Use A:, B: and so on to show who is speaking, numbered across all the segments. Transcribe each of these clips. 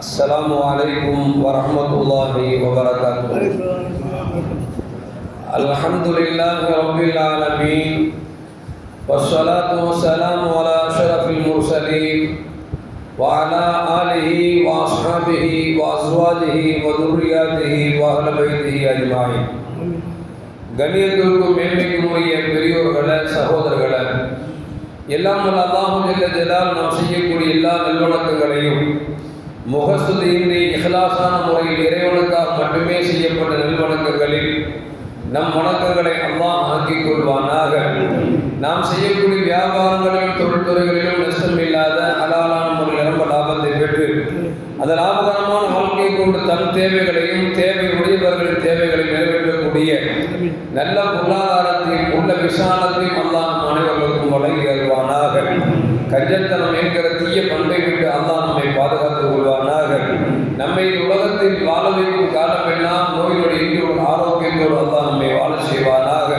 A: السلام عليكم ورحمة الله وبركاته الحمد لله رب العالمين والصلاة والسلام على أشرف المرسلين وعلى آله وأصحابه وأزواجه وذرياته وأهل بيته أجمعين கண்ணியத்திற்கும் மேன்மைக்கும் உரிய பெரியோர்களே சகோதரர்களே எல்லாம் வல்ல அல்லாஹு ஜல்ல ஜலால் நாம் செய்யக்கூடிய எல்லா நல்வணக்கங்களையும் முகஸ்துதியின்றி இஹ்லாசான முறையில் இறைவனுக்காக மட்டுமே செய்யப்பட்ட நல்வணக்கங்களில் நம் வணக்கங்களை அல்லாஹ் ஆக்கிக் கொள்வானாக. நாம் செய்யக்கூடிய வியாபாரங்களிலும் தொழில்துறைகளிலும் நஷ்டம் இல்லாத அலாலான முறையில் நிரம்ப லாபத்தை பெற்று அந்த லாபகரமான வாழ்க்கை கொண்டு தன் தேவைகளையும் தேவை உடையவர்களின் தேவைகளை நிறைவேற்றக்கூடிய நல்ல பொருளாதாரத்தையும் உள்ள விசாலத்தையும் அல்லாஹ் அனைவர்களுக்கும் வழங்கி வருவானாக கஞ்சத்தனம் என்கிற தீய பண்பை விட்டு அல்லா நம்மை பாதுகாத்துக் கொள்வானாக. நம்மை உலகத்தில் வாழ வைக்கும் காலமெல்லாம் நோயோடு இன்று ஆரோக்கியத்தோடு அல்லா நம்மை வாழ செய்வானாக.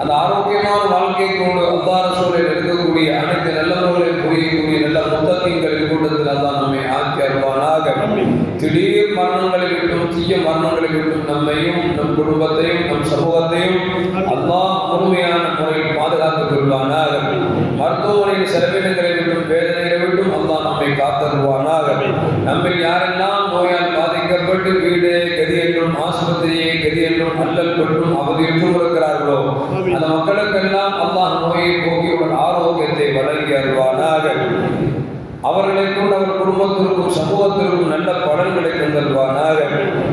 A: அந்த ஆரோக்கியமான வாழ்க்கை கொண்டு அல்லாஹ் சூழலில் இருக்கக்கூடிய அனைத்து நல்லவர்களையும் புரியக்கூடிய நல்ல புத்தகங்களின் கூட்டத்தில் அல்லாஹ் நம்மை ஆக்கி அருள்வானாக திடீர் மரணங்களை விட்டும் தீய மரணங்களை விட்டும் நம்மையும் நம் குடும்பத்தையும் நம் சமூகத்தையும் அல்லாஹ் முழுமையான முறையில் பாதுகாத்துக் கொள்வானாக மருத்துவமனையின் செலவினங்களை விட்டும் வேதனைகளை விட்டும் அல்லாஹ் நம்மை காத்தருவானாக நம்மில் யாரெல்லாம் நோயால் பாதிக்கப்பட்டு வீடு கதி என்றும் ஆஸ்பத்திரியை கதி என்றும் அல்லல் பற்றும் அவதியிற்றும் இருக்கிறார்களோ அந்த மக்களுக்கெல்லாம் அல்லாஹ் நோயை போக்கி ஒரு ஆரோக்கியத்தை வழங்கி அருவானாக அவர்களை கொண்டு அவர் குடும்பத்திற்கும் சமூகத்திற்கும் நல்ல பலன்களை தந்தல்வானாக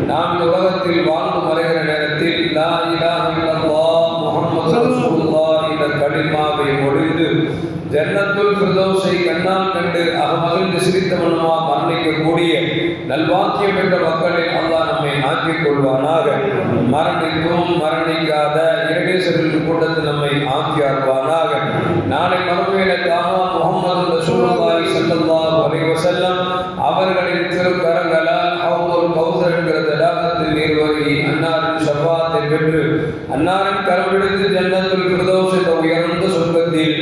A: நாம் இந்த உலகத்தில் வாழ்ந்து மறைகிற நேரத்தில் லா இலாஹ இல்லல்லாஹ் முஹம்மது ரசூலுல்லாஹ் என்ற கலிமாவை மொழிந்து ஜன்னத்துல் பிரதோஷை கண்ணால் கண்டு அகமகிழ்ந்து சிரித்தவனுமா மரணிக்கக்கூடிய நல்வாக்கியம் பெற்ற மக்களில் அல்லாஹ் நம்மை ஆக்கிக் கொள்வானாக. மரணிக்கும் மரணிக்காத இரடேஸ்வரின் கூட்டத்தில் நம்மை ஆக்கி அருள்வானாக நாளை மறுமையிலக்காக முகமது ரசூலுல்லாஹி ஸல்லல்லாஹு அலைஹி வஸல்லம் அவர்களின் திருக்கரங்களால் ஹவுதுல் கௌசர் என்கிற தடாகத்தில் நீர் அன்னாரின் ஷஃபாத்தை பெற்று அன்னாரின் கரம்பிடித்து ஜன்னத்துல் பிரதோஷத்தை உயர்ந்து உயர்ந்த சொர்க்கத்தில்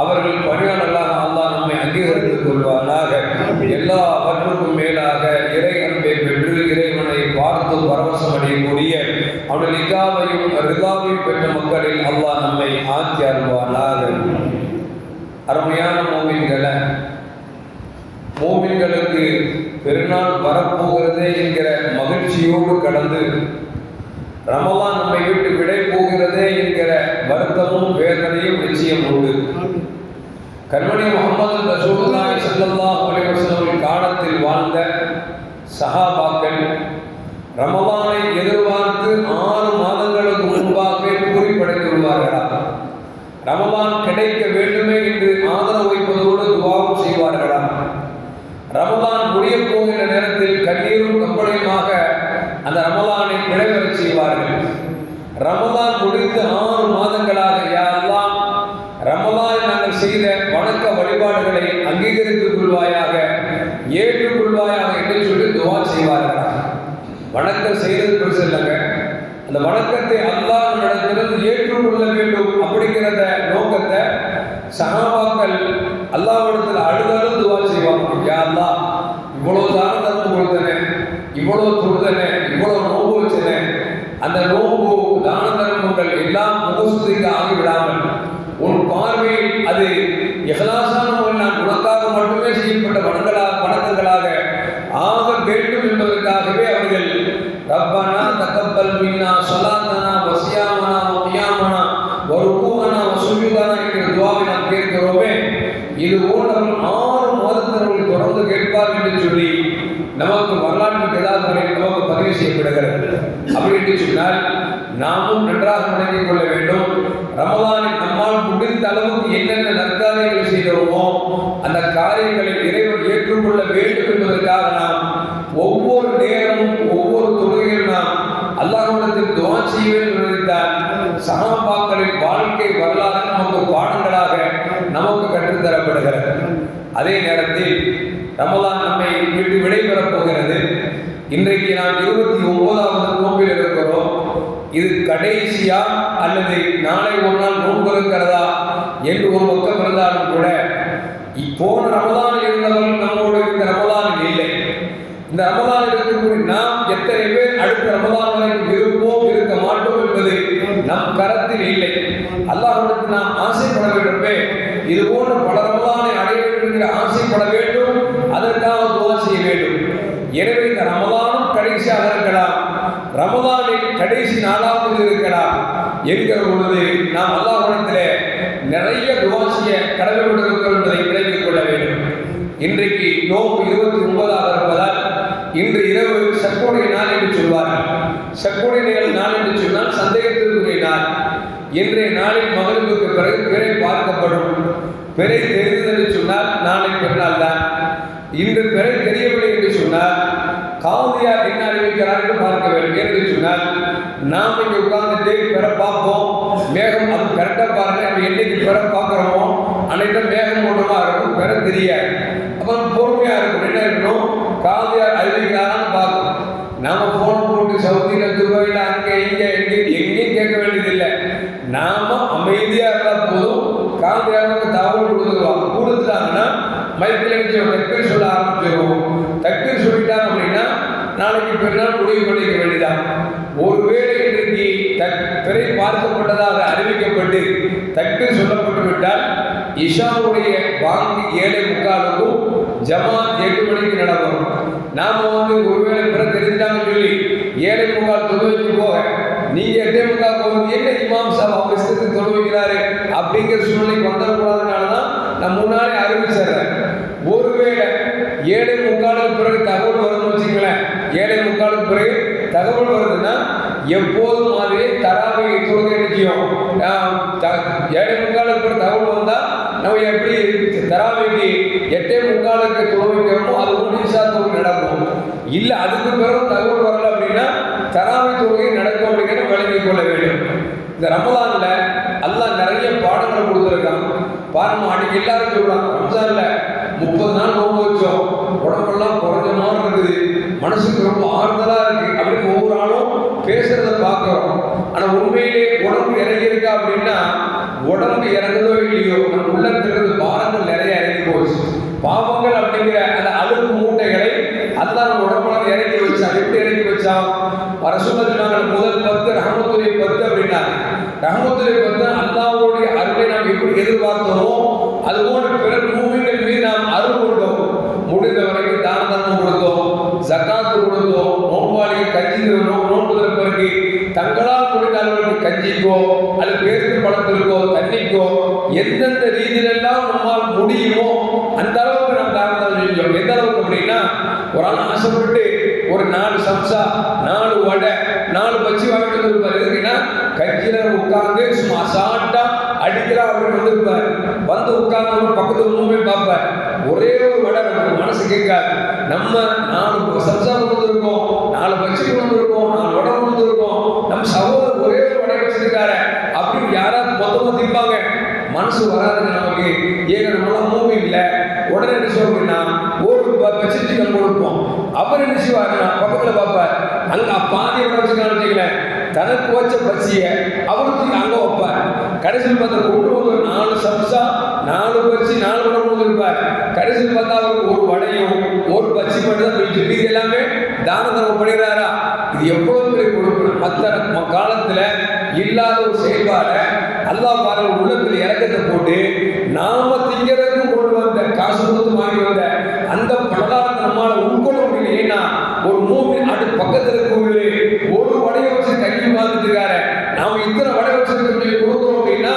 A: அவர்கள் பணியாளர்களாக அல்லா நம்மை அங்கீகரித்துக் கொள்வானாக. எல்லாவற்றுக்கும் மேலாக இறை அன்பை பெற்று இறைவனை பார்த்து பரவசம் அடையக்கூடிய அவனுடைய நிகாவையும் ரிதாவையும் பெற்ற மக்களில் அல்லாஹ் நம்மை ஆக்கி அருள்வானாக. அருமையான மோமின்களை மோமின்களுக்கு பெருநாள் வரப்போகிறதே என்கிற மகிழ்ச்சியோடு கடந்து ரமலான் நம்மை விட்டு விடை போகிறதே என்கிற வருத்தமும் கண்மணி முகமது ரசூலுல்லாஹி ஸல்லல்லாஹு அலைஹி வஸல்லம் காலத்தில் வாழ்ந்த சஹாபாக்கள் ரமவானை எதிர்பார்த்து ஆறு மாதங்களுக்கு முன்பாக கூறி படைத்து விடுவார்களா ரமலான் கிடைக்க வேண்டுமே என்று ஆதரவு வைப்பதோடு துவாவும் செய்வார்களா? ரமபான் முடிய போகிற நேரத்தில் கண்ணீரும் கம்பளையுமாக அந்த ரமலானை நிறைவேறச் செய்வார்கள். ரமலான் முடித்து ஆறு மாதங்களாக யாரெல்லாம் ரமலான் செய்த வணக்க வழிபாடுகளை அங்கீகரித்துக் கொள்வாயாக ஏற்றுக்கொள்வாயாக என்று சொல்லி துவா செய்வார்கள்? வணக்கம் செய்தது பெருசு இல்லைங்க அந்த வணக்கத்தை அல்லாஹ் நடத்திலிருந்து ஏற்றுக்கொள்ள வேண்டும் அப்படிங்கிற நோக்கத்தை சகாபாக்கள் அல்லாஹ்விடத்தில் அழுதாலும் துவா செய்வாங்க. யா அல்லா இவ்வளவு தான தர்மம் கொடுத்தனே இவ்வளவு தொழுதனே இவ்வளவு நோம்பு வச்சனே அந்த நோம்பு தான தர்மங்கள் எல்லாம் முகசுதிக்கு ஆகிவிடாமல் உன் பார்வையில் அது எகலாசான முறையில் நான் உனக்காக மட்டுமே செய்யப்பட்ட வணங்களாக வணக்கங்களாக ஆக வேண்டும் என்பதற்காகவே அவர்கள் ரப்பனா தகப்பல் மின்னா சலாத்தனா வசியாமனா வமியாமனா வருகூமனா வசுஜுதானா என்கிற துவாவை நாம் கேட்கிறோமே. இது போன்றவர்கள் ஆறு மாதத்தினர்கள் தொடர்ந்து கேட்பார் என்று சொல்லி நமக்கு வரலாற்று கிடாதுகளில் நமக்கு பதிவு செய்யப்படுகிறது. அப்படி என்று சொன்னால் நாமும் நன்றாக விளங்கிக் கொள்ள வேண்டும். ரமலானின் நம்மால் முடிந்த அளவுக்கு என்னென்ன நற்காரியங்களை செய்தோமோ அந்த காரியங்களை இறைவன் ஏற்றுக்கொள்ள வேண்டும் என்பதற்காக நாம் ஒவ்வொரு நேரமும் ஒவ்வொரு தொழுகையும் நாம் அல்லாஹ்விடத்தில் துவா செய்ய வேண்டும் என்பதைத்தான் சகாபாக்களின் வாழ்க்கை வரலாறு நமக்கு பாடங்களாக நமக்கு கற்றுத்தரப்படுகிறது. அதே நேரத்தில் ரமலான் நம்மை விட்டு விடைபெறப் போகிறது. இன்றைக்கு நாம் இருபத்தி ஒன்பதாவது நோம்பில் இருக்கிறோம். இது கடைசியாக அல்லது நாளை ஒரு நாள் நோன்பு இருக்கிறதா என்று ஒரு பக்கம் இருந்தாலும் கூட இப்போன ரமதானில் இருந்தவர்கள் நம்மோடு இந்த ரமதானில் இல்லை. இந்த ரமதானில் இருக்கக்கூடிய நாம் எத்தனை பேர் அடுத்த ரமலான் வரைக்கும் இருப்போம் இருக்க மாட்டோம் என்பது நம் கரத்தில் இல்லை. அல்லாஹ்விடத்தில் நாம் ஆசைப்பட வேண்டுமே. இது போன்ற பல ரமதானை அடைய வேண்டும் என்கிற ஆசைப்பட வேண்டும். அதற்காக துவா செய்ய வேண்டும். எனவே இந்த ரமலானும் கடைசியாக இருக்கலாம். ரமதானில் கடைசி நாளாவது இருக்கு. என்கிற பொழுது நாம் அல்லாஹ்விடத்திலே நிறைய துவா செய்ய கடமைப்பட்டிருக்கிறோம் என்பதை விளங்கிக் கொள்ள வேண்டும். இன்றைக்கு நோம்பு இருபத்தி ஒன்பதாக இருப்பதால் இன்று இரவு சக்கோடைய நாள் என்று சொல்வார்கள். நிகழ் நாள் என்று சொன்னால் சந்தேகத்திற்குரிய நாள். இன்றைய நாளில் மகளுக்கு பிறகு பிறை பார்க்கப்படும். பிறை தெரிந்தது என்று சொன்னால் நாளை பெருநாள் தான். இன்று பிறை தெரியவில்லை என்று சொன்னால் காவதியார் என்ன அறிவிக்கிறார் என்று பார்க்க வேண்டும். என்று சொன்னால் நாம் இங்கே உட்கார்ந்துட்டு பெற பார்ப்போம். மேகம் அது கரெக்டாக பாருங்க நம்ம என்னைக்கு பெற பார்க்குறோமோ அன்னைக்கு மேகம் மூலமாக இருக்கும் பெற தெரியாது. அப்புறம் பொறுமையாக இருக்கும் என்ன இருக்கணும்? காவியார் அறிவிக்கிறாரான்னு பார்க்கணும். நாம் ஃபோன் போட்டு சவுதியில் துபாயில் அங்கே இங்கே எங்கே எங்கேயும் கேட்க வேண்டியதில்லை நாம அமைதியா இருந்தா போதும் காவதியாருக்கு தகவல் கொடுத்துருவாங்க கொடுத்துட்டாங்கன்னா மைக்கில் அடிச்சு தக்பீர் சொல்ல ஆரம்பிச்சிருவோம் தக்பீர் சொல்லிட்டாங்க அப்படின்னா ஆணை பெற்றால் முடிவு பண்ணிக்க வேண்டியதான் ஒருவேளை இன்றைக்கு திரை பார்க்கப்பட்டதாக அறிவிக்கப்பட்டு தக்பீர் சொல்லப்பட்டு விட்டால் இஷாவுடைய வாங்கி ஏழை முக்காலுக்கும் ஜமாத் எட்டு மணிக்கு நடக்கும். நாம வந்து ஒருவேளை பிற தெரிஞ்சாங்கன்னு சொல்லி ஏழை முக்கால் தொழுவைக்கு போக நீங்க எட்டே முக்கால் போகுது என்ன இமாம் சாப் அவர் இஷ்டத்துக்கு தொழு வைக்கிறாரு அப்படிங்கிற சூழ்நிலைக்கு வந்துடக்கூடாதுனால தான் நான் முன்னாலே அறிவிச்சிடுறேன் ஒருவேளை ஏழை முக்காலுக்கு பிறகு தகவல் வருதுன்னு வச்சுங்களேன் ஏழை முக்காலுக்கு பிறகு தகவல் வருதுன்னா எப்போதும் மாதிரி தராவை தொழுகை நிச்சயம் ஏழை முக்காலுக்கு பிறகு தகவல் வந்தால் நம்ம எப்படி தராவைக்கு எட்டே முக்காலுக்கு தொழு வைக்கிறோமோ அது ஒரு தொழுகை நடக்கும். இல்லை அதுக்கு பிறகு தகவல் வரல அப்படின்னா தராவை தொழுகை நடக்கும் அப்படிங்கிறத விளங்கிக் கொள்ள வேண்டும். இந்த ரமலான்ல அல்லாஹ் நிறைய பாடங்களை கொடுத்துருக்கான். பாருங்க அன்னைக்கு எல்லாரும் சொல்றாங்க ரம்ஜான்ல முப்பது நாள் நோம்பு வச்சோம். உடம்பெல்லாம் குறைஞ்ச மாதிரி இருக்குது. மனசுக்கு ரொம்ப ஆறுதலா இருக்கு. அப்படின்னு ஒவ்வொரு ஆளும் பேசுறத பார்க்கிறோம். ஆனா உண்மையிலே உடம்பு இறங்கி இருக்கா அப்படின்னா உடம்பு இறங்குதோ இல்லையோ நம்ம உள்ளத்துல பாரங்கள் நிறைய இறங்கி போச்சு. பாவங்கள் அப்படிங்கிற அந்த அழுக்கு மூட்டைகளை அல்லாஹ் நம்ம உடம்புல இறங்கி வச்சான் எப்படி இறங்கி வச்சான் வர முதல் பத்து ரஹமத்துரை பத்து அப்படின்னா ரஹமத்துரை பத்து அல்லாவுடைய அருளை நாம் எப்படி எதிர்பார்த்தோமோ அதுபோன்று பிற மூமிகள் மீது நாம் அருள் கொண்டோம் முடிந்த வரைக்கும் தான தர்மம் கொடுத்தோம் ஜக்காத்து கொடுத்தோம் நோம்பாளிக்கு நோ- நோன்புதல் பிறகு தங்களால் முடிந்த அளவுக்கு கஞ்சிக்கோ அல்லது பேருக்கு பழத்திற்கோ தண்ணிக்கோ எந்தெந்த ரீதியிலெல்லாம் நம்மால் முடியுமோ அந்த அளவுக்கு நாம் தான செஞ்சோம் எந்த அளவுக்கு அப்படின்னா ஒரு ஆள் ஆசைப்பட்டு ஒரு நாலு சம்சா நாலு வடை நாலு பச்சி வாங்கிட்டு இருப்பார் எதுக்குன்னா கட்சியில உட்கார்ந்து சும்மா அசால்ட்டா அடிக்கிறா அப்படின்னு வந்திருப்பார். வந்து உட்கார்ந்து பக்கத்துல ஒன்றுமே பார்ப்பார். ஒரே ஒரு வடை நம்ம மனசு கேட்காது. நம்ம நாலு சம்சாரம் வந்திருக்கோம் நாலு பச்சி வந்திருக்கோம் நாலு வடை வந்திருக்கோம் நம்ம சகோதரர் ஒரே ஒரு வடை வச்சிருக்காரு. அப்படின்னு யாராவது மொத்தமாக திப்பாங்க மனசு வராதுங்க நமக்கு. ஏங்க நம்மளாம் மூவி இல்லை. உடனே என்ன சொல்லுங்கன்னா ஒரு பச்சை நம்ம கொடுப்போம். அவர் என்ன செய்வாருன்னா பக்கத்தில் பார்ப்பார். அங்கே பாதி விட வச்சுக்கான்னு தனக்கு வச்ச பச்சிய அவருக்கு அங்கே வைப்பார். கடைசியில் பார்த்தா கொண்டு வச்சு நாலு வடை கொண்டு கடைசி பார்த்தா அவருக்கு ஒரு வடையும் ஒரு பச்சி மட்டும் தான் போயிட்டு இது எல்லாமே தான தர்மம் பண்ணிடுறாரா இது எவ்வளவு பெரிய கொடுக்கணும் மற்ற காலத்துல இல்லாத ஒரு செயல்பாடை அல்லாஹ் பாருங்க உள்ளத்தில் இறக்கத்தை போட்டு நாம திங்கிறதுக்கும் கொண்டு வந்த காசு கொடுத்து வாங்கி வந்த அந்த பலகாரத்தை நம்மால உட்கொள்ள முடியல. ஏன்னா ஒரு மூணு அது பக்கத்தில் இருக்கவங்களே ஒரு வடையை வச்சு தங்கி வாழ்ந்துட்டு இருக்காரு. நாம இத்தனை வடை வச்சு கொடுத்தோம் அப்படின்னா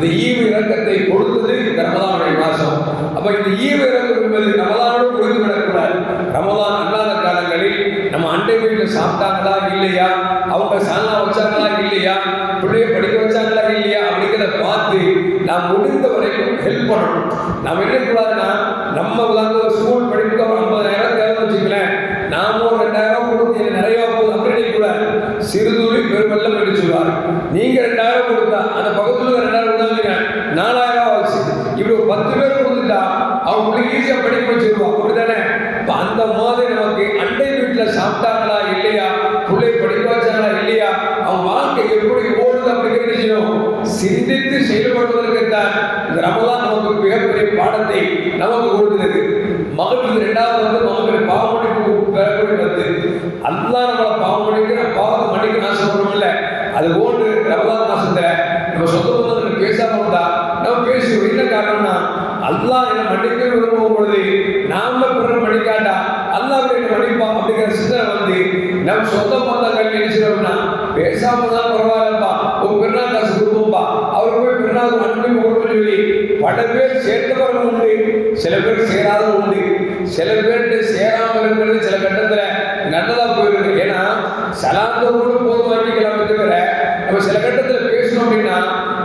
A: இந்த ஈவு இறக்கத்தை கொடுத்தது இந்த ரமதானுடைய மாசம் அப்ப இந்த ஈவு இறக்கம் என்பது ரமதானோடு புரிந்து விடக்கூடாது. ரமதான் அல்லாத காலங்களில் நம்ம அண்டை வீட்டில் சாப்பிட்டாங்களா இல்லையா? அவங்க சாலா வச்சாங்களா இல்லையா? பிள்ளைய படிக்க வச்சாங்களா இல்லையா? அப்படிங்கிறத பார்த்து நாம் முடிந்த வரைக்கும் ஹெல்ப் பண்ணணும். நாம் என்ன கூடாதுன்னா நம்ம உதாரணம் ஒரு ஸ்கூல் படிப்புக்கு ஒரு ஐம்பதாயிரம் தேவை வச்சுக்கல நாமும் ஒரு ரெண்டாயிரம் கொடுத்து நிறைய போகுது அப்படின்னு கூடாது? சிறிது பெருவெல்லம் என்று சொல்வார். நீங்க ரெண்டாயிரம் கொடுத்தா அந்த பக்கத்துல ரெண்டாயிரம் கொடுத்தாங்க நாலாயிரம் ரூபாய் ஆச்சு இப்படி ஒரு பத்து பேர் கொடுத்துட்டா அவங்க பிள்ளைங்க ஈஸியா படிக்க வச்சிருவோம் அப்படித்தானே? அந்த மாதிரி நமக்கு அண்டை வீட்டுல சாப்பிட்டாங்களா இல்லையா? பிள்ளை படிக்க வச்சாங்களா இல்லையா? அவன் வாழ்க்கை எப்படி ஓடுது அப்படிங்கிறது விஷயம் சிந்தித்து செயல்படுவதற்கு தான் இந்த ரமதான் நமக்கு மிகப்பெரிய பாடத்தை நமக்கு கொடுக்கிறது மகளுக்கு இரண்டாவது வந்து மகளுக்கு பாவமளிப்பு பெற அப்படிங்கிற சிந்தனை வந்து நம் சொந்த பந்தங்கள் நினைச்சிடோம்னா பேசாம தான் பரவாயில்லப்பா. ஒரு பிறநாள் காசு கொடுப்போம்ப்பா அவர் போய் பெருநாள் அன்பை கொடுக்க சொல்லி பல பேர் சேர்ந்தவர்கள் உண்டு. சில பேர் சேராதவங்க உண்டு. சில பேர்கிட்ட சேராமல் இருக்கிறது சில கட்டத்தில் நல்லதாக போயிருக்கு ஏன்னா சலாந்த கூட போதுமாக்கிக்கலாம் தவிர நம்ம சில கட்டத்தில் பேசணும் அப்படின்னா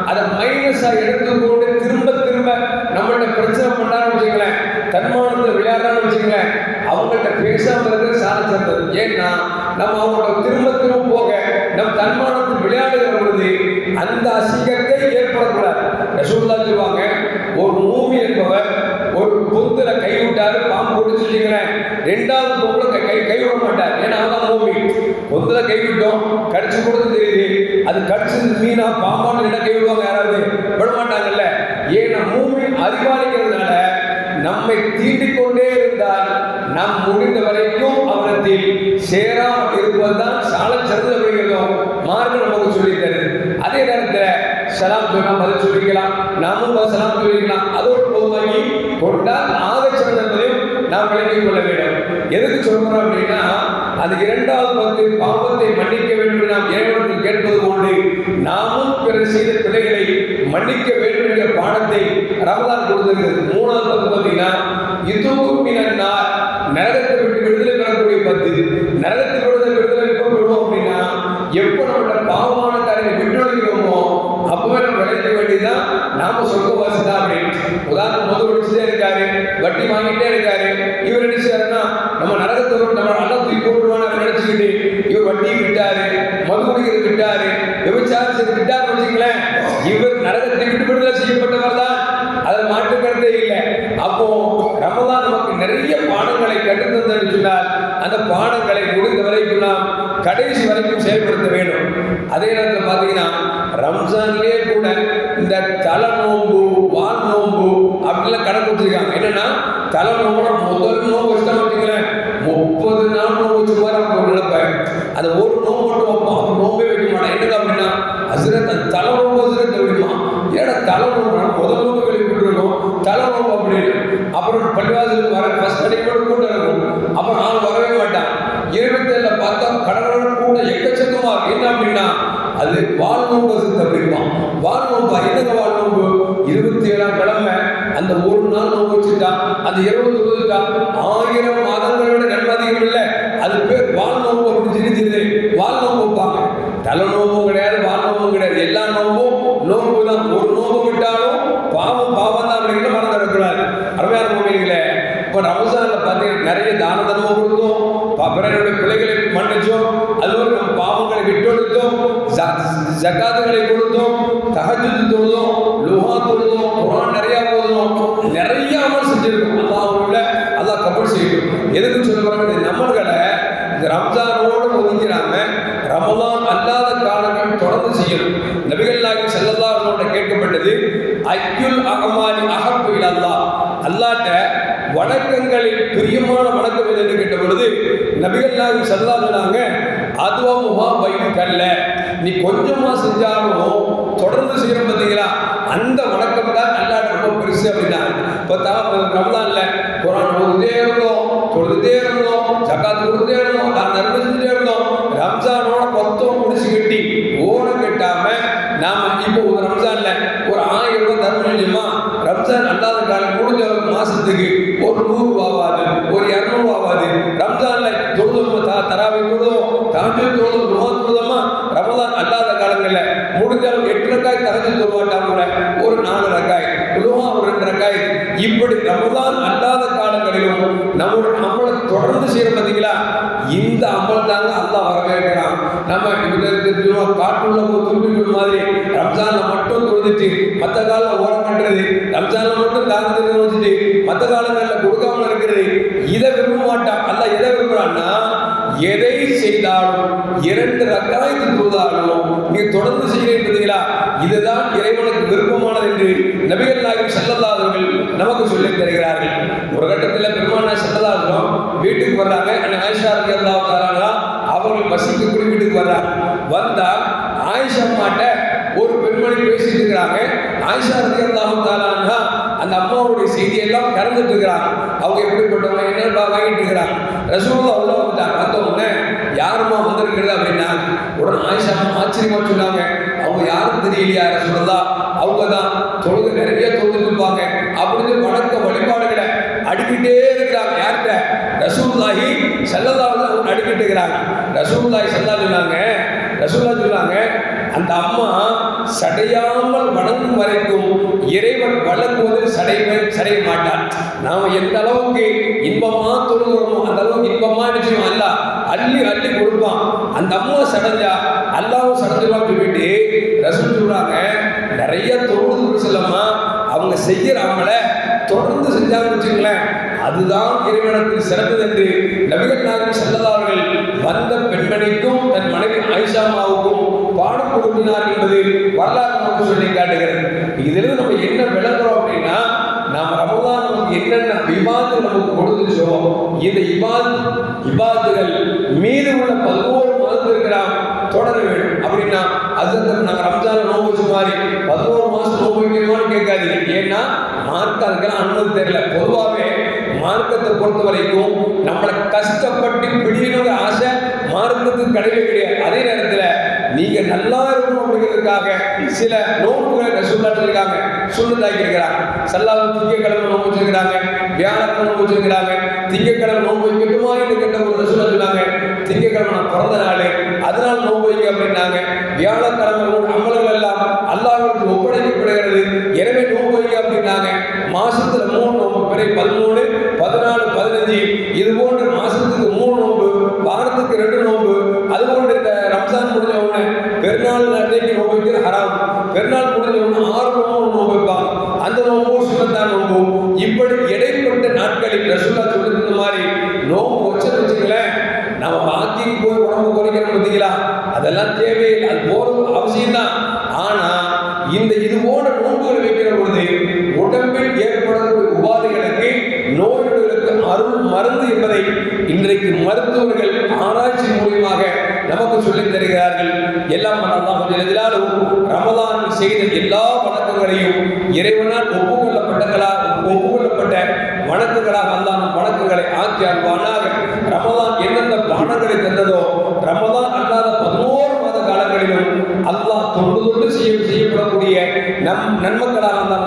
A: அதை மைனஸா எடுத்துக்கொண்டு திரும்ப திரும்ப நம்மள்ட்ட பிரச்சனை பண்ணான்னு வச்சுங்களேன் தன்மானத்தில் விளையாடுறான்னு வச்சுங்களேன் அவங்கள்ட்ட பேசாமல் இருக்கிறது சால சிறந்தது ஏன்னா நம்ம அவங்களோட திரும்ப திரும்ப போக நம் தன்மானத்தில் விளையாடுகிற பொழுது அந்த அசிங்கத்தை ஏற்படக்கூடாது. ரசூல்லா சொல்லுவாங்க ஒரு மூமி என்பவர் ஒரு பொந்துல கை விட்டாரு பாம்பு போட்டு சொல்லிக்கிறேன். ரெண்டாவது பொம்பளை கை கை கை விட மாட்டார். ஏன்னா அதான் மூமி. பொந்துல கை விட்டோம் கடிச்சு கொடுத்து தெரியுது. அது கடிச்சது மீனா பாம்பான்னு என்ன கை விடுவாங்க யாராவது. விட மாட்டாங்கல்ல ஏன்னா மூமி அறிவாளிக்கிறதுனால நம்மை தீண்டிக் கொண்டே என்றால் நாம் முடிந்த வரைக்கும் அவனத்தில் சேராமல் இருப்பதுதான் சால சிறந்த அப்படிங்கிறதும் மார்க்கம் நமக்கு சொல்லி தருது. அதே நேரத்தில் சலாம் சொன்னா பதில் சொல்லிக்கலாம். நாமும் சலாம் சொல்லிக்கலாம். அதோடு பொதுவாகி கொண்டால் ஆக சிறந்த நாம் விளங்கிக் கொள்ள வேண்டும். எதுக்கு சொல்கிறோம் அப்படின்னா அது இரண்டாவது பங்கு பாவத்தை மன்னிக்க வேண்டும் என்று நாம் இறைவனத்தில் கேட்பது போன்று நாமும் பிறர் செய்த பிழைகளை மன்னிக்க வேண்டும் என்ற பாடத்தை ரமதான் கொடுத்திருக்கிறது. மூணாவது பங்கு பார்த்தீங்கன்னா இதுவும் பின்னால் நரகத்தை விட்டு விடுதலை பெறக்கூடிய பத்து. நரகத்தை விடுதலை விடுதலை எப்போ பெறுவோம் அப்படின்னா எப்போ நம்மளோட பாவமான காரியங்களை விட்டுவிடுகிறோமோ அப்பவே நம்ம விளைவிக்க வேண்டியதுதான் நாம சொர்க்கவாசி தான் அப்படின்னு. உதாரணம் முதல் ஒடிச்சுட்டே இருக்காரு வட்டி வாங்கிட்டே இருக்காரு. இவர் என்ன செய்யறாருன்னா நம்ம நரகத்தை நம்ம நல்லா தூக்கி போட்டுருவான்னு இவர் வட்டியை விட்டாரு மது குடிக்கிறது விட்டாரு விபச்சாரம் செய்து விட்டாரு வச்சுங்களேன் இவர் நரகத்தை விட்டு விடுதலை செய்யப்பட்டவர் தான். அதில் மாற்று கருத்தே இல்லை. அப்போ ரமதான் நமக்கு நிறைய பாடங்களை கற்றுத்தந்தன்னு சொன்னால் அந்த பாடங்களை முடிந்த வரைக்கும் நாம் கடைசி வரைக்கும் செயல்படுத்த வேண்டும். அதே நேரத்தில் பார்த்தீங்கன்னா ரம்ஜான்லேயே கூட இந்த தலை நோம்பு வால் நோம்பு அப்படிலாம் கணக்கு வச்சிருக்காங்க என்னன்னா தலை நோம்புனா முதல் நோம்பு வச்சுட்டா வச்சுக்கிறேன் முப்பது நாள் நோம்பு சும்மா நினைப்பேன். அது ஒரு நோம்பு மட்டும் வைப்போம். அப்போ நோம்பே வைக்க மாட்டேன். என்னது அப்படின்னா அசுரத் தலை நோம்பு அசுரத் தெரியுமா? ஏன்னா தலை நோம்பு முதல் நோம்பு கேள்விப்பட்டிருக்கோம் தலை நோம்பு அப்படின்னு அப்புறம் பள்ளிவாசலுக்கு வர ஃபஸ்ட் அடிக்கோட கூட்டம் இருக்கும். அப்புறம் ஆள் வரவே மாட்டான். இருபத்தேழுல பார்த்தா கடற்கரை கூட எக்கச்சக்கமா என்ன அப்படின்னா அது வால் நோம்பு அசுரத் அப்படிமா வால் நோம்பா என்னங்க வால் நோம்பு இருபத்தி ஏழாம் கிழமை. அந்த ஒரு நாள் நோம்பு அந்த இருபத்தி ஒன்பதுட்டா ஆயிரம் மாதங்களை விட நன்மை இல்லை. அது பேர் வால் நோம்பு அப்படின்னு சொல்லி வால் நோம்புப்பாங்க தலை நோம்பும் கிடையாது வால் நோம்பும் கிடையாது. எல்லா நோம்பும் நோம்பு தான். ஒரு நோம்பு விட்டாலும் பாவம் பாவம் தான் அப்படிங்கிற மனம் நடக்கூடாது அருமையான நோம்பிகளே இப்போ ரமசானில் பார்த்தீங்கன்னா நிறைய தான தர்மம் கொடுத்தோம். பிறனுடைய பிள்ளைகளை ஜக்காத்துகளை கொடுத்தோம் தஹஜ்ஜுத் தொழுதோம் லுஹா தொழுதோம் குரான் நிறைய போதும் நிறைய அமல் செஞ்சிருக்கோம். அல்லாஹ் உள்ள அல்லாஹ் கபல் செய்யும் எதுக்கு சொல்ல வராங்க நம்மள்களை இந்த ரம்ஜானோடு ஒதுங்கிறாம ரமலான் அல்லாத காலங்கள் தொடர்ந்து செய்யணும். நபிகள் நாயகம் ஸல்லல்லாஹு அலைஹி கேட்கப்பட்டது ஐயுல் அகமாலி அகப்பு இலல்லாஹ் அல்லாட்ட வணக்கங்களில் பிரியமான வணக்கம் என்று கேட்ட பொழுது நபிகள் நாயகம் ஸல்லல்லாஹு அலைஹி சொன்னாங்க அதுவமுமா பைன் கல்ல. நீ கொஞ்சமா செஞ்சாலும் தொடர்ந்து செய்யணும் பார்த்தீங்களா? அந்த வணக்கம் தான் நல்லா ரொம்ப பெருசு அப்படின்னா இப்போ தான் இல்லை குரான் கொடுத்துட்டே இருந்தோம் தொழுதுட்டே இருந்தோம் ஜக்காத் கொடுத்துட்டே இருந்தோம் நான் நன்மை செஞ்சுட்டே இருந்தோம். ரம்ஜானோட மொத்தம் முடிச்சு கட்டி ஓட கட்டாம நாம இப்போ ஒரு ரம்ஜான்ல ஒரு ஆயிரம் ரூபாய் தர முடியுமா ரம்ஜான் அல்லாத காலம் முடிஞ்ச மாசத்துக்கு ஒரு நூறு ஆகாது ஒரு இரநூறு ஆகாது ரம்ஜான்ல தொழுதோம் தராவை தொழுதும் தாண்டி தொழுதோம் நோவா தொழுதோமா? அல்லாத காலங்கள்ல முடிஞ்சாலும் எட்டு ரக்காய் தரஞ்சு தொழுவாட்டாங்க ஒரு நாலு ரக்காய் உலகம் ஒரு ரெண்டு ரக்காய். இப்படி ரமதான் அல்லாத காலங்களிலும் நம்மளோட நம்மளை தொடர்ந்து செய்யற பார்த்தீங்களா இந்த அமல் தான் நம்ம இந்த காட்டுள்ள ஒரு மாதிரி ரம்ஜான்ல மட்டும் தொழுதுட்டு மற்ற காலம் ஓரம் பண்றது ரம்ஜான்ல மட்டும் தாக்கத்தை வச்சுட்டு மற்ற காலங்களில் கொடுக்காம இருக்கிறது இதை விரும்ப மாட்டான். அல்ல எதை விரும்புறான்னா எதை செய்தாலும் இரண்டு ரக்காய்க்கு தொழுதாலும் நீ தொடர்ந்து செய்கிறேன் பார்த்தீங்களா? இதுதான் இறைவனுக்கு விருப்பமானது என்று நபிகள் நாயகம் செல்லல்லாதவர்கள் நமக்கு சொல்லித் தருகிறார்கள். ஒரு கட்டத்தில் பெருமான ஸல்லல்லாஹு வீட்டுக்கு வர்றாங்க. அன்னை ஆயிஷா வர்றா வந்தால் ஆயிஷா மாட்ட ஒரு பெண்மணி பேசிட்டு இருக்கிறாங்க. ஆயிஷா ரதி அல்லாஹும் தாலான்னா அந்த அம்மாவுடைய செய்தியெல்லாம் கறந்துட்டு இருக்கிறாங்க. அவங்க எப்படிப்பட்டவங்க என்ன வாங்கிட்டு இருக்கிறாங்க. ரசூல்லா உள்ள வந்துட்டாங்க. வந்த உடனே யாருமா வந்திருக்கிறது அப்படின்னா உடனே ஆயிஷா ஆச்சரியமா சொன்னாங்க. அவங்க யாரும் தெரியலையா ரசூல்லா அவங்க தான் தொழுது நிறைய தொழுது இருப்பாங்க. அப்படின்னு வணக்க வழிபாடுகள் அடிக்கிட்டே இருக்கிறாங்க. யார்கிட்ட? ரசூல்லாஹி செல்லதாவில் அவங்க அடிக்கிட்டு இருக்கிறாங்க. ரசூல்லாஹி செல்லா சொன்னாங்க ரசூல்லா சொன்னாங்க அந்த அம்மா சடையாமல் வணங்கும் வரைக்கும் இறைவன் வழங்குவதில் சடைவை சடைய மாட்டான். நாம் எந்த அளவுக்கு இன்பமா தொழுகிறோமோ அந்த அளவுக்கு இன்பமா நிச்சயம் அல்ல. அள்ளி அள்ளி கொடுப்பான். அந்த அம்மா சடைஞ்சா அல்லாவும் சடைஞ்சிருவான்னு சொல்லிட்டு ரசூல் சொல்றாங்க நிறைய தொழுது செல்லம்மா அவங்க செய்யற அமலை தொடர்ந்து செஞ்சாங்கன்னு வச்சுங்களேன் அதுதான் இறைவனத்தில் சிறந்தது என்று நபிகள் நாயகம் செல்லதார்கள் வந்த பெண்மணிக்கும் தன் மனைவி ஆயிஷாமாவுக்கும் பாடம் கொடுத்தினார் என்பது வரலாறு நமக்கு சொல்லி காட்டுகிறது. இதிலிருந்து நம்ம என்ன விளங்குறோம் அப்படின்னா நாம் ரமதான் நமக்கு என்னென்ன விவாதம் நமக்கு கொடுத்துச்சோ இந்த இபாத் இபாத்துகள் மீது உள்ள பதினோரு மாதத்திற்கு நாம் தொடர வேண்டும். அப்படின்னா அது நாங்கள் ரம்ஜான் நோம்பு வச்ச மாதிரி பதினோரு மாதம் நோம்பு வைக்கணுமான்னு கேட்காதீங்க. ஏன்னா மார்க்க அதுக்கெல்லாம் அனுமதி தெரியல பொதுவாகவே மார்க்கத்தை பொறுத்த வரைக்கும் நம்மளை கஷ்டப்பட்டு பிடிக்கணுங்கிற ஆசை மார்க்கத்துக்கு கிடையவே கிடையாது. அதே நேரத்தில் நீங்க நல்லா இருக்கணும் அப்படிங்கிறதுக்காக சில நோன்புகளை ரசூல்லாட்டு இருக்காங்க. இருக்கிறாங்க. சல்லாத திங்கக்கிழமை நோன்பு வச்சிருக்கிறாங்க. வியாழக்கிழமை நோன்பு வச்சிருக்கிறாங்க. திங்கக்கிழமை நோன்பு வைக்கட்டுமா என்று கேட்ட ஒரு ரசூலா சொன்னாங்க. திங்கக்கிழமை நான் பிறந்த நாள் அதனால் நோன்பு வைக்க அப்படின்னாங்க. வியாழக்கிழமை உன் அமல்கள் எல்லாம் அல்லாவிற்கு ஒப்படைக்கப்படுகிறது. எனவே நோன்பு வைக்க அப்படின்னாங்க. மாசத்துல மூணு நோன்பு பிறை பதிமூணு பதினாலு இது போன்ற மாசத்துக்கு மூணு நோன்பு வாரத்துக்கு ரெண்டு நோன்பு அது போன்ற இந்த ரம்ஜான் முடிஞ்ச உடனே பெருநாள் அன்னைக்கு நோன்பு வைக்கிற ஹராம். பெருநாள் முடிஞ்ச உடனே ஆறு நோம்பு நோன்பு வைப்பாங்க. அந்த நோம்பும் சுண்ணத்தான் நோம்பு இப்படி இடைப்பட்ட நாட்களில் ரசூல்லா சொல்லிருந்த மாதிரி நோம்பு வச்சு வச்சுங்களேன் நம்ம வாக்கிங் போய் உடம்பு குறைக்கணும் பார்த்தீங்களா? அதெல்லாம் தேவையில்லை. அது போறது அவசியம் தான் ஆனா இந்த இது போன்ற நோன்புகள் வைக்கிற பொழுது உடம்பில் ஏற்படக்கூடிய உபாதைகளுக்கு நோய் நோய்களுக்கு அருள் மருந்து என்பதை இன்றைக்கு மருத்துவர்கள் ஆராய்ச்சி மூலியமாக நமக்கு சொல்லித் தருகிறார்கள். எல்லாம் அல்லாஹ் ரமதான் செய்த எல்லா வணக்கங்களையும் இறைவனால் ஒப்புக்கொள்ளப்பட்டங்களாக ஒப்புக்கொள்ளப்பட்ட வணக்கங்களாக அல்லாஹ் நம் வணக்கங்களை ஆக்கி அல்வானாக ரமதான் எந்தெந்த பானங்களை தந்ததோ ரமதான் அல்லாத பதினோரு மாத காலங்களிலும் அல்லாஹ் தொண்டு தொண்டு செய்ய செய்யப்படக்கூடிய நம் நன்மக்களாக அல்லாஹ்